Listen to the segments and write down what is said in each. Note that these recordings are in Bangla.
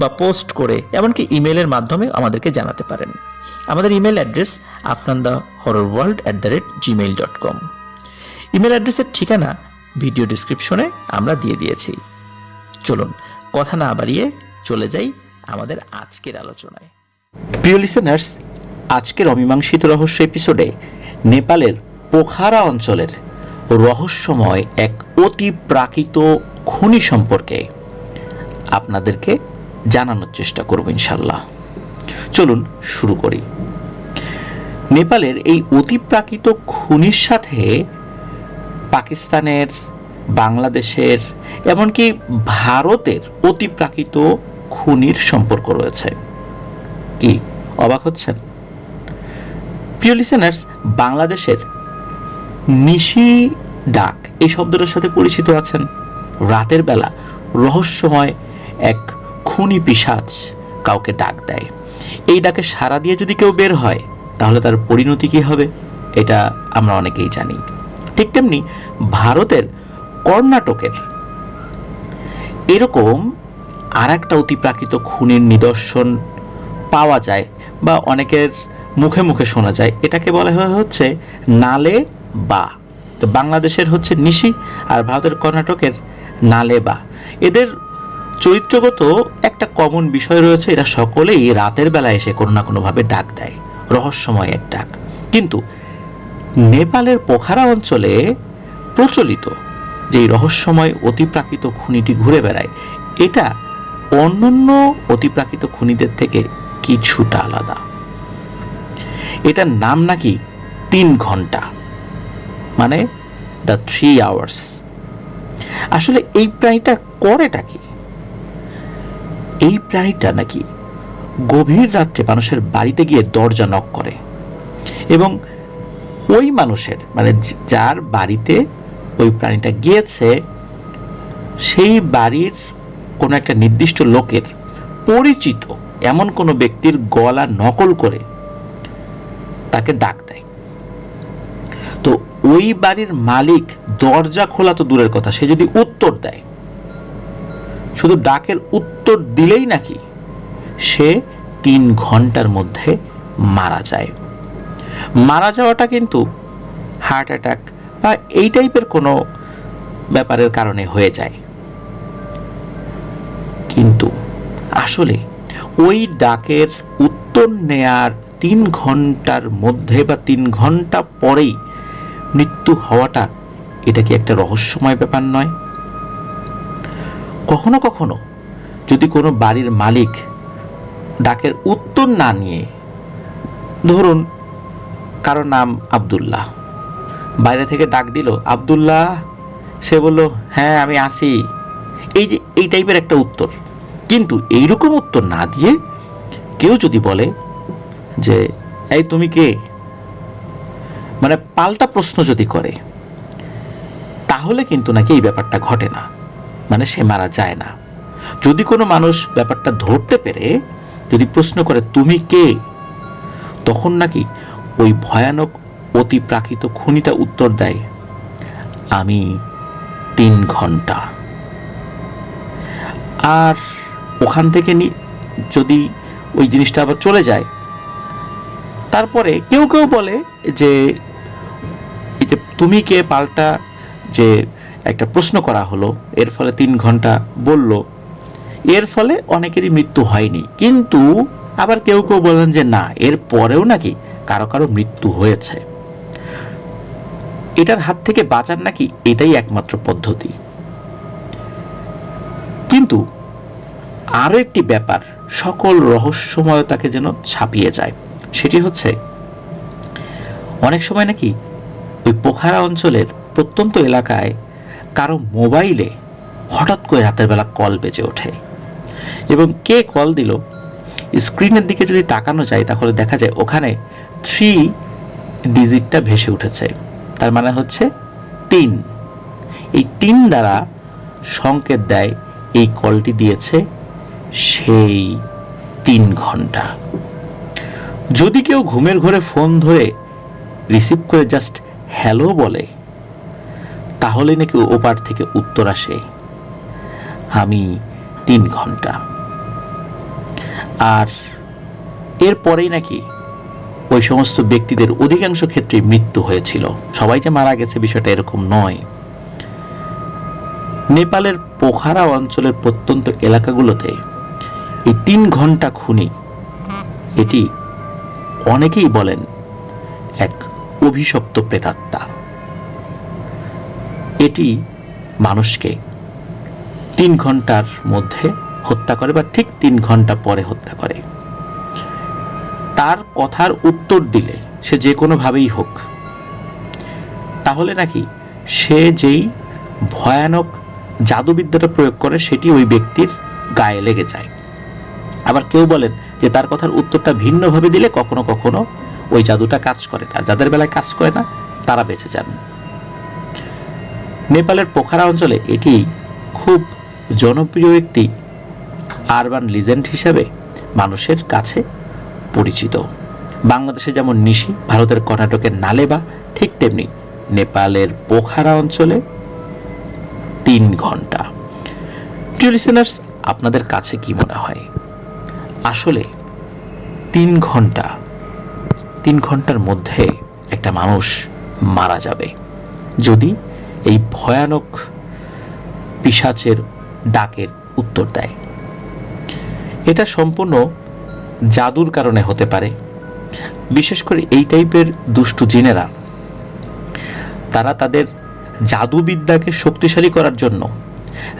বা পোস্ট করে, এমনকি ইমেলের মাধ্যমে আমাদেরকে জানাতে পারেন। আমাদের email address Afnan the horror world at the rate Gmail dot com email অ্যাড্রেসের ঠিকানা ভিডিও ডিসক্রিপশনে আমরা দিয়ে দিয়েছি। চলুন, কথা না বাড়িয়ে চলে যাই আমাদের আজকের আলোচনায়। প্রিয় লিসেনার্স আজকের অমীমাংসিত রহস্য এপিসোডে নেপালের পোখারা অঞ্চলের রহস্যময় এক অতি প্রাকৃত খনি সম্পর্কে আপনাদেরকে জানানোর চেষ্টা করব ইনশাল্লাহ চলুন শুরু করি। নেপালের এই অতিপ্রাকৃত খনির সাথে পাকিস্তানের, বাংলাদেশের, এমনকি ভারতের অতিপ্রাকৃত খুনির সম্পর্ক রয়েছে। কি, অবাক হচ্ছেন? প্রিয় লিসেনার্স বাংলাদেশের নিশি ডাক এই শব্দটার সাথে পরিচিত আছেন। রাতের বেলা রহস্যময় এক খুনি পিসাচ কাউকে ডাক দেয়। এই ডাকে সাড়া দিয়ে যদি কেউ বের হয়, তাহলে তার পরিণতি কি হবে? এটা আমরা অনেকেই জানি। ঠিক তেমনি ভারতের কর্ণাটকের এরকম আর একটা অতিপ্রাকৃত খুনের নিদর্শন পাওয়া যায় বা অনেকের মুখে মুখে শোনা যায়। এটাকে বলা হয় হচ্ছে নালে বা। তো বাংলাদেশের হচ্ছে নিশি আর ভারতের কর্ণাটকের নালে বা। এদের চরিত্রগত একটা কমন বিষয় রয়েছে, এরা সকলেই রাতের বেলা এসে কোনো না কোনোভাবে ডাক দেয়। রহস্যময় এক ডাক। কিন্তু নেপালের পোখারা অঞ্চলে প্রচলিত যে রহস্যময় অতিপ্রাকৃত খুনিটি ঘুরে বেড়ায়, এটা অন্যান্য অতিপ্রাকৃত খুনিদের থেকে কিছুটা আলাদা। এটার নাম নাকি তিন ঘণ্টা মানে দ্য থ্রি আওয়ার্স আসলে এই প্রাণীটা করেটা কি? এই প্রাণীটা নাকি গভীর রাত্রে মানুষের বাড়িতে গিয়ে দরজা নক করে। এবং ওই মানুষের মানে যার বাড়িতে ওই প্রাণীটা গিয়েছে, সেই বাড়ির কোনো একটা নির্দিষ্ট লোকের পরিচিত এমন কোনো ব্যক্তির গলা নকল করে তাকে ডাক দেয়। তো ওই বাড়ির মালিক দরজা খোলা তো দূরের কথা, সে যদি উত্তর দেয় শুধু ডাকের উত্তর দিলেই নাকি সে তিন ঘণ্টার মধ্যে মারা যায়। মারা যাওয়াটা কিন্তু হার্ট অ্যাটাক বা এই টাইপের কোনো ব্যাপারের কারণে হয়ে যায়। কিন্তু আসলে ওই ডাকের উত্তর নেয়ার তিন ঘণ্টার মধ্যে বা তিন ঘণ্টা পরেই মৃত্যু হওয়াটা এটা কি একটা রহস্যময় ব্যাপার নয়? কখনো কখনো যদি কোনো বাড়ির মালিক ডাকের উত্তর না নিয়ে, ধরুন কারও নাম আবদুল্লাহ, বাইরে থেকে ডাক দিল, আবদুল্লাহ? সে বলল হ্যাঁ আমি আসি। এই যে, এই টাইপের একটা উত্তর। কিন্তু এইরকম উত্তর না দিয়ে কেউ যদি বলে যে, এই তুমি কে? মানে পাল্টা প্রশ্ন যদি করে, তাহলে কিন্তু নাকি এই ব্যাপারটা ঘটে না। মানে সে মারা যায় না। যদি কোনো মানুষ ব্যাপারটা ধরতে পেরে, যদি প্রশ্ন করে, তুমি কে? তখন নাকি ওই ভয়ানক অতি প্রাকৃত খুনিটা উত্তর দেয়, আমি তিন ঘণ্টা। আর ওখান থেকে যদি ওই জিনিসটা আবার চলে যায়, তারপরে কেউ কেউ বলে যে তুমি কে পাল্টা যে একটা প্রশ্ন করা হলো, এর ফলে তিন ঘণ্টা বলল, এর ফলে অনেকেরই মৃত্যু হয়নি। কিন্তু আবার কেউ কেউ বলেন যে না, এর পরেও নাকি কারও কারও মৃত্যু হয়েছে। এটার হাত থেকে বাঁচার নাকি এটাই একমাত্র পদ্ধতি। কিন্তু আরও একটি ব্যাপার, সকল রহস্যময়তাকে যেন ছাপিয়ে যায়, সেটি হচ্ছে অনেক সময় নাকি ওই পোখারা অঞ্চলের প্রত্যন্ত এলাকায় কারও মোবাইলে হঠাৎ করে রাতের বেলা কল বেজে ওঠে। এবং কে কল দিল? স্ক্রিনের দিকে যদি তাকানো যায় তাহলে দেখা যায় ওখানে থ্রি ডিজিটটা ভেসে উঠেছে। তার মানে হচ্ছে তিন। এই তিন দ্বারা সংকেত দেয় এই কলটি দিয়েছে সেই তিন ঘণ্টা। যদি কেউ ঘুমের ঘরে ফোন ধরে রিসিভ করে জাস্ট হ্যালো বলে তাহলে নাকি ওপার থেকে উত্তর আসে। আমি তিন ঘণ্টা। আর এরপরেই নাকি ওই সমস্ত ব্যক্তিদের অধিকাংশ ক্ষেত্রে মৃত্যু হয়েছিল। সবাই যে মারা গেছে বিষয়টা এরকম নয়। নেপালের পোখারা অঞ্চলের প্রত্যন্ত এলাকাগুলোতে এই তিন ঘণ্টা খুনি এটি অনেকেই বলেন এক অভিশপ্ত প্রেতাত্মা। এটি মানুষকে তিন ঘণ্টার মধ্যে হত্যা করে বা ঠিক তিন ঘণ্টা পরে হত্যা করে। তার কথার উত্তর দিলে সে যে কোনোভাবেই হোক, তাহলে নাকি সে যেই ভয়ানক জাদুবিদ্যাটা প্রয়োগ করে সেটি ওই ব্যক্তির গায়ে লেগে যায়। আবার কেউ বলেন যে তার কথার উত্তরটা ভিন্নভাবে দিলে কখনো কখনো ওই জাদুটা কাজ করে না, যাদের বেলায় কাজ করে না, তারা বেঁচে যান। নেপালের পোখারা অঞ্চলে এটি খুব জনপ্রিয় একটি আরবান লিজেন্ড হিসাবে মানুষের কাছে পরিচিত। বাংলাদেশে যেমন নিশি, ভারতের কর্ণাটকের নালেবা, ঠিক তেমনি নেপালের পোখারা অঞ্চলে তিন ঘণ্টা প্রিয় লিসেনার্স আপনাদের কাছে কি মনে হয়? আসলে তিন ঘণ্টা তিন ঘণ্টার মধ্যে একটা মানুষ মারা যাবে। যদি এই ভয়ানক পিসাচের ডাকের উত্তর দেয়। এটা সম্পূর্ণ জাদুর কারণে হতে পারে। বিশেষ করে এই টাইপের দুষ্টু জিনেরা, তারা তাদের জাদুবিদ্যাকে শক্তিশালী করার জন্য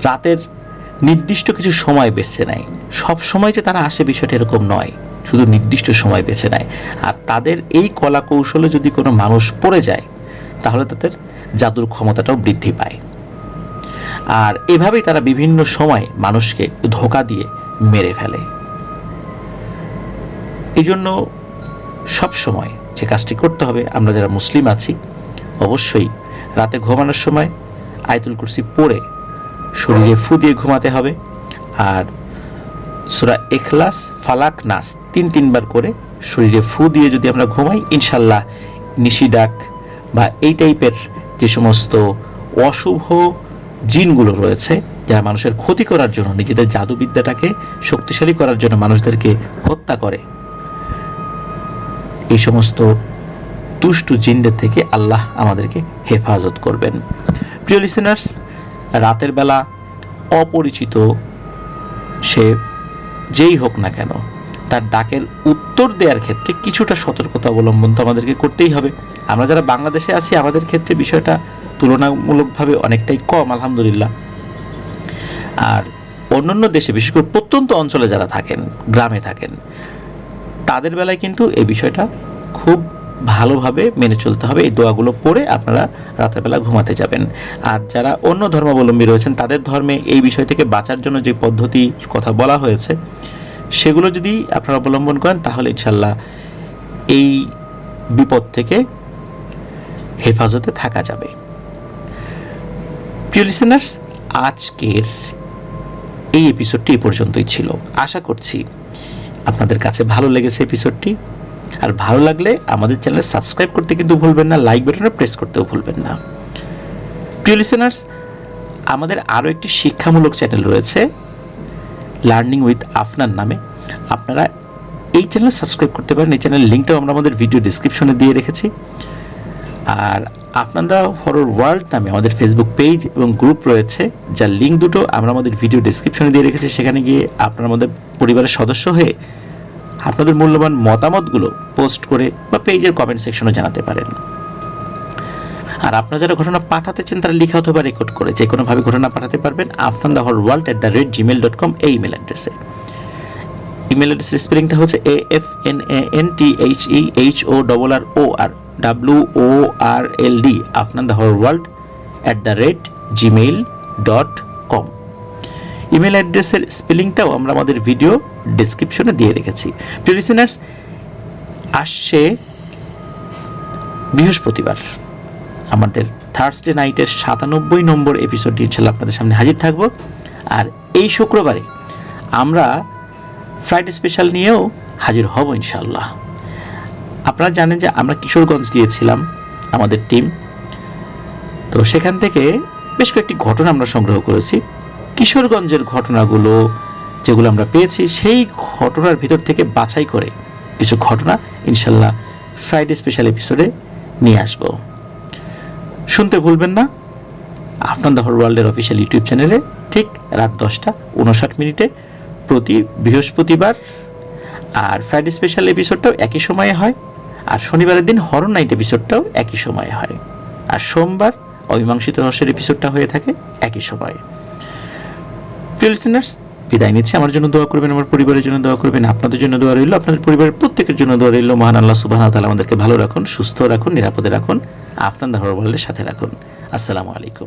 রাতের নির্দিষ্ট কিছু সময় বেছে নেয়। সব সময় যে তারা আসে বিষয়টা এরকম নয়, শুধু নির্দিষ্ট সময় বেছে নেয়। আর তাদের এই কলা কৌশলে যদি কোনো মানুষ পড়ে যায়, তাহলে তাদের জাদুর ক্ষমতাটাও বৃদ্ধি পায়। আর এভাবেই তারা বিভিন্ন সময় মানুষকে ধোকা দিয়ে মেরে ফেলে। এই জন্য সব সময় যে কাজটি করতে হবে, আমরা যারা মুসলিম আছি, অবশ্যই রাতে ঘুমানোর সময় আয়তুল কুরসি পড়ে শরীরে ফু দিয়ে ঘুমাতে হবে আর সুরা এখলাস ফালাক, নাস তিন তিনবার করে শরীরে ফু দিয়ে যদি আমরা ঘুমাই ইনশাল্লাহ নিশিডাক বা এই টাইপের যে সমস্ত অশুভ জিনগুলো রয়েছে, যারা মানুষের ক্ষতি করার জন্য, নিজেদের জাদুবিদ্যাটাকে শক্তিশালী করার জন্য মানুষদেরকে হত্যা করে। এই সমস্ত দুষ্টু জিনদের থেকে আল্লাহ আমাদেরকে হেফাজত করবেন। প্রিয় লিসেনার্স রাতের বেলা অপরিচিত সে যেই হোক না কেন, তার ডাকের উত্তর দেওয়ার ক্ষেত্রে কিছুটা সতর্কতা অবলম্বন তো আমাদেরকে করতেই হবে। আমরা যারা বাংলাদেশে আছি, আমাদের ক্ষেত্রে বিষয়টা তুলনামূলকভাবে অনেকটাই কম, আলহামদুলিল্লাহ। আর অন্যান্য দেশে, বিশেষ করে প্রত্যন্ত অঞ্চলে যারা থাকেন, গ্রামে থাকেন, তাদের বেলায় কিন্তু এই বিষয়টা খুব ভালোভাবে মেনে চলতে হবে। এই দোয়াগুলো পড়ে আপনারা রাতের বেলা ঘুমাতে যাবেন। আর যারা অন্য ধর্মাবলম্বী রয়েছেন, তাদের ধর্মে এই বিষয় থেকে বাঁচার জন্য যে পদ্ধতির কথা বলা হয়েছে, সেগুলো যদি আপনারা অবলম্বন করেন, তাহলে ইনশাল্লাহ এই বিপদ থেকে হেফাজতে থাকা যাবে। প্রিয় লিসেনার্স আজকের এই এপিসোডটি এই পর্যন্তই ছিল। আশা করছি আপনাদের কাছে ভালো লেগেছে এপিসোডটি আর ভালো লাগলে আমাদের চ্যানেল সাবস্ক্রাইব করতে কিন্তু ভুলবেন না লাইক বাটনে প্রেস করতেও ভুলবেন না। প্রিয় লিসেনার্স আমাদের আরও একটি শিক্ষামূলক চ্যানেল রয়েছে লার্নিং উইথ আফনান নামে। আপনারা এই চ্যানেল সাবস্ক্রাইব করতে পারেন। এই চ্যানেলের লিঙ্কটাও আমরা আমাদের ভিডিও ডিসক্রিপশনে দিয়ে রেখেছি। আর আপনারা হরর ওয়ার্ল্ড নামে আমাদের ফেসবুক পেজ এবং গ্রুপ রয়েছে, যার লিঙ্ক দুটো আমরা আমাদের ভিডিও ডিসক্রিপশনে দিয়ে রেখেছি। সেখানে গিয়ে আপনারা আমাদের পরিবারের সদস্য হয়ে আপনাদের মূল্যবান মতামতগুলো পোস্ট করে বা পেজের কমেন্ট সেকশনে জানাতে পারেন। আর আপনারা যারা ঘটনা পাঠাতে চান, তারা লিখে অথবা রেকর্ড করে যে কোনোভাবে ঘটনা পাঠাতে পারবেন। Afnan the horror world at the rate Gmail dot com এই ইমেল অ্যাড্রেসে ইমেল অ্যাড্রেসের স্পেলিংটা হচ্ছে A F N A N T H E H O double R O R W O R L D Afnan the horror world at the rate Gmail dot com email অ্যাড্রেসের স্পেলিংটাও আমরা আমাদের ভিডিও ডিসক্রিপশনে দিয়ে রেখেছি। প্রিয় লিসেনার্স আসছে বৃহস্পতিবার। আমাদের থার্সডে নাইটের সাতানব্বই নম্বর এপিসোডটি ইনশাল্লাহ আপনাদের সামনে হাজির থাকব। আর এই শুক্রবারে আমরা ফ্রাইডে স্পেশাল নিয়েও হাজির হব ইনশাল্লাহ আপনারা জানেন যে আমরা কিশোরগঞ্জ গিয়েছিলাম, আমাদের টিম তো সেখান থেকে বেশ কয়েকটি ঘটনা আমরা সংগ্রহ করেছি। কিশোরগঞ্জের ঘটনাগুলো যেগুলো আমরা পেয়েছি, সেই ঘটনার ভিতর থেকে বাছাই করে কিছু ঘটনা ইনশাল্লাহ ফ্রাইডে স্পেশাল এপিসোডে নিয়ে আসব। শুনতে ভুলবেন না আফনান দহর ওয়ার্ল্ডের অফিসিয়াল ইউটিউব চ্যানেলে ঠিক রাত দশটা উনষাট মিনিটে প্রতি বৃহস্পতিবার। আর ফ্রাইডে স্পেশাল এপিসোডটাও একই সময়ে হয় আর শনিবারের দিন হরর নাইট এপিসোডটাও একই সময়ে হয়। আর সোমবার অমীমাংসিত রহস্যের এপিসোডটা হয়ে থাকে একই সময়ে। প্রিয় বিদায় নিচ্ছে। আমার জন্য দোয়া করবেন, আমার পরিবারের জন্য দোয়া করবেন, আপনাদের জন্য দোয়া রইল, আপনাদের পরিবারের প্রত্যেকের জন্য দোয়া রইল। মহান আল্লাহ সুবাহ তালা আমাদেরকে ভালো রাখুন, সুস্থ রাখুন, নিরাপদে রাখুন। আপনার ওয়ার্ল্ডের সাথে রাখুন। আসসালামু আলাইকুম।